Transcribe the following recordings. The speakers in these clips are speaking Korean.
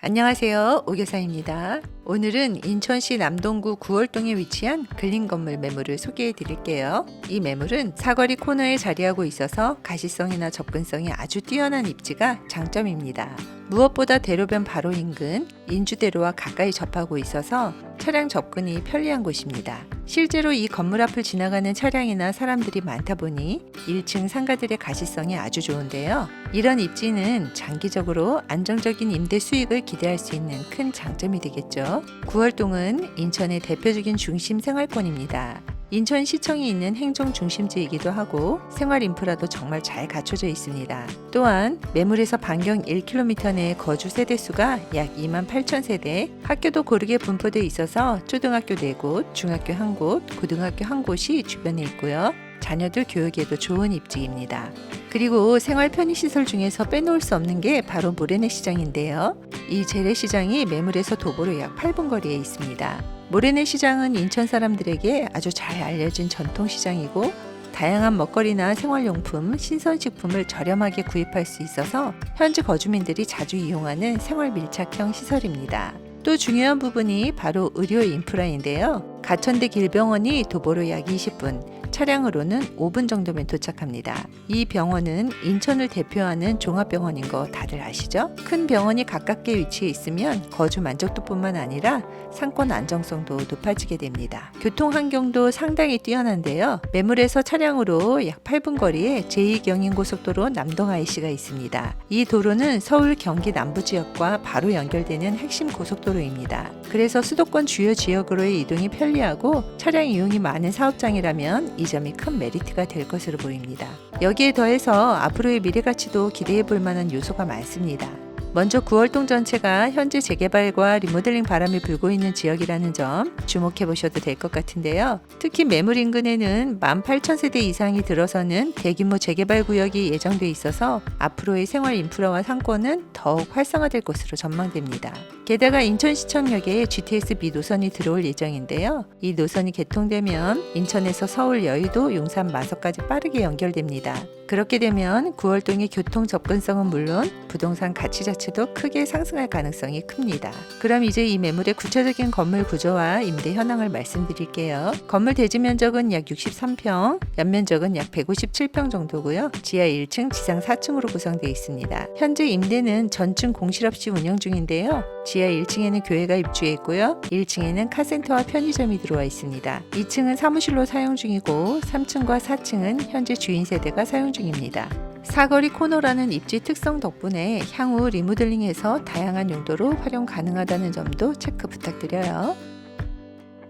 안녕하세요. 오교사입니다. 오늘은 인천시 남동구 구월동에 위치한 근린 건물 매물을 소개해 드릴게요. 이 매물은 사거리 코너에 자리하고 있어서 가시성이나 접근성이 아주 뛰어난 입지가 장점입니다. 무엇보다 대로변 바로 인근 인주대로와 가까이 접하고 있어서 차량 접근이 편리한 곳입니다. 실제로 이 건물 앞을 지나가는 차량이나 사람들이 많다 보니 1층 상가들의 가시성이 아주 좋은데요. 이런 입지는 장기적으로 안정적인 임대 수익을 기대할 수 있는 큰 장점이 되겠죠. 구월동은 인천의 대표적인 중심 생활권입니다. 인천시청이 있는 행정 중심지이기도 하고 생활 인프라도 정말 잘 갖춰져 있습니다. 또한 매물에서 반경 1km 내의 거주 세대 수가 약 2만 8천 세대, 학교도 고르게 분포돼 있어서 초등학교 4곳, 중학교 1곳, 고등학교 1곳이 주변에 있고요. 자녀들 교육에도 좋은 입지입니다. 그리고 생활 편의시설 중에서 빼놓을 수 없는 게 바로 모래내 시장인데요. 이 재래시장이 매물에서 도보로 약 8분 거리에 있습니다. 모래내 시장은 인천 사람들에게 아주 잘 알려진 전통시장이고 다양한 먹거리나 생활용품, 신선식품을 저렴하게 구입할 수 있어서 현지 거주민들이 자주 이용하는 생활 밀착형 시설입니다. 또 중요한 부분이 바로 의료 인프라인데요. 가천대 길병원이 도보로 약 20분, 차량으로는 5분 정도면 도착합니다. 이 병원은 인천을 대표하는 종합병원인 거 다들 아시죠? 큰 병원이 가깝게 위치해 있으면 거주 만족도뿐만 아니라 상권 안정성도 높아지게 됩니다. 교통 환경도 상당히 뛰어난데요. 매물에서 차량으로 약 8분 거리에 제2경인고속도로 남동 IC가 있습니다. 이 도로는 서울 경기 남부 지역과 바로 연결되는 핵심 고속도로입니다. 그래서 수도권 주요 지역으로의 이동이 편리하고 차량 이용이 많은 사업장이라면 이 점이 큰 메리트가 될 것으로 보입니다. 여기에 더해서 앞으로의 미래 가치도 기대해 볼 만한 요소가 많습니다. 먼저 구월동 전체가 현재 재개발과 리모델링 바람이 불고 있는 지역이라는 점 주목해 보셔도 될 것 같은데요. 특히 매물 인근에는 18,000세대 이상이 들어서는 대규모 재개발 구역이 예정돼 있어서 앞으로의 생활 인프라와 상권은 더욱 활성화될 것으로 전망됩니다. 게다가 인천시청역에 GTS B 노선이 들어올 예정인데요. 이 노선이 개통되면 인천에서 서울 여의도 용산 마석까지 빠르게 연결됩니다. 그렇게 되면 구월동의 교통 접근성은 물론 부동산 가치 자체 도 크게 상승할 가능성이 큽니다. 그럼 이제 이 매물의 구체적인 건물 구조와 임대 현황을 말씀드릴게요. 건물 대지 면적은 약 63평, 연면적은 약 157평 정도고요. 지하 1층, 지상 4층으로 구성되어 있습니다. 현재 임대는 전층 공실 없이 운영 중인데요. 지하 1층에는 교회가 입주해 있고요. 1층에는 카센터와 편의점이 들어와 있습니다. 2층은 사무실로 사용 중이고 3층과 4층은 현재 주인 세대가 사용 중입니다. 사거리 코너라는 입지 특성 덕분에 향후 리모델링에서 다양한 용도로 활용 가능하다는 점도 체크 부탁드려요.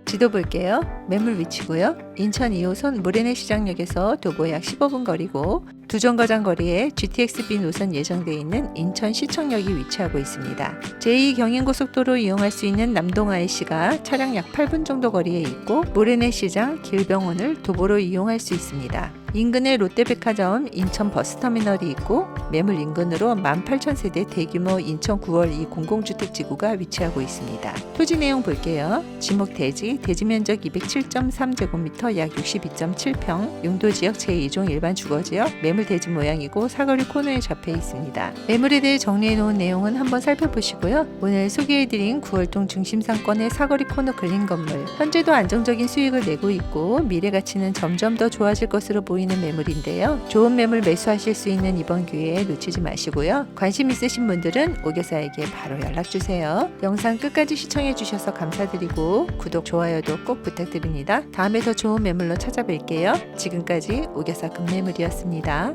지도 볼게요. 매물 위치고요. 인천 2호선 모래내 시장역에서 도보 약 15분 거리고 두 정거장 거리에 GTX-B 노선 예정돼 있는 인천 시청역이 위치하고 있습니다. 제2경인고속도로 이용할 수 있는 남동 IC가 차량 약 8분 정도 거리에 있고 모래내 시장, 길병원을 도보로 이용할 수 있습니다. 인근에 롯데백화점 인천 버스터미널이 있고 매물 인근으로 18,000세대 대규모 인천 9월 2 공공주택 지구가 위치하고 있습니다. 토지 내용 볼게요. 지목 대지, 대지 면적 207.3제곱미터 약 62.7평, 용도 지역 제2종 일반 주거지역, 매물 대지 모양이고 사거리 코너에 잡혀 있습니다. 매물에 대해 정리해 놓은 내용은 한번 살펴보시고요. 오늘 소개해드린 9월동 중심 상권의 사거리 코너 근린 건물, 현재도 안정적인 수익을 내고 있고 미래 가치는 점점 더 좋아질 것으로 보입니다. 보이는 매물인데요. 좋은 매물 매수하실 수 있는 이번 기회에 놓치지 마시고요. 관심 있으신 분들은 오교사에게 바로 연락 주세요. 영상 끝까지 시청해 주셔서 감사드리고 구독, 좋아요도 꼭 부탁드립니다. 다음에 더 좋은 매물로 찾아뵐게요. 지금까지 오교사 금매물이었습니다.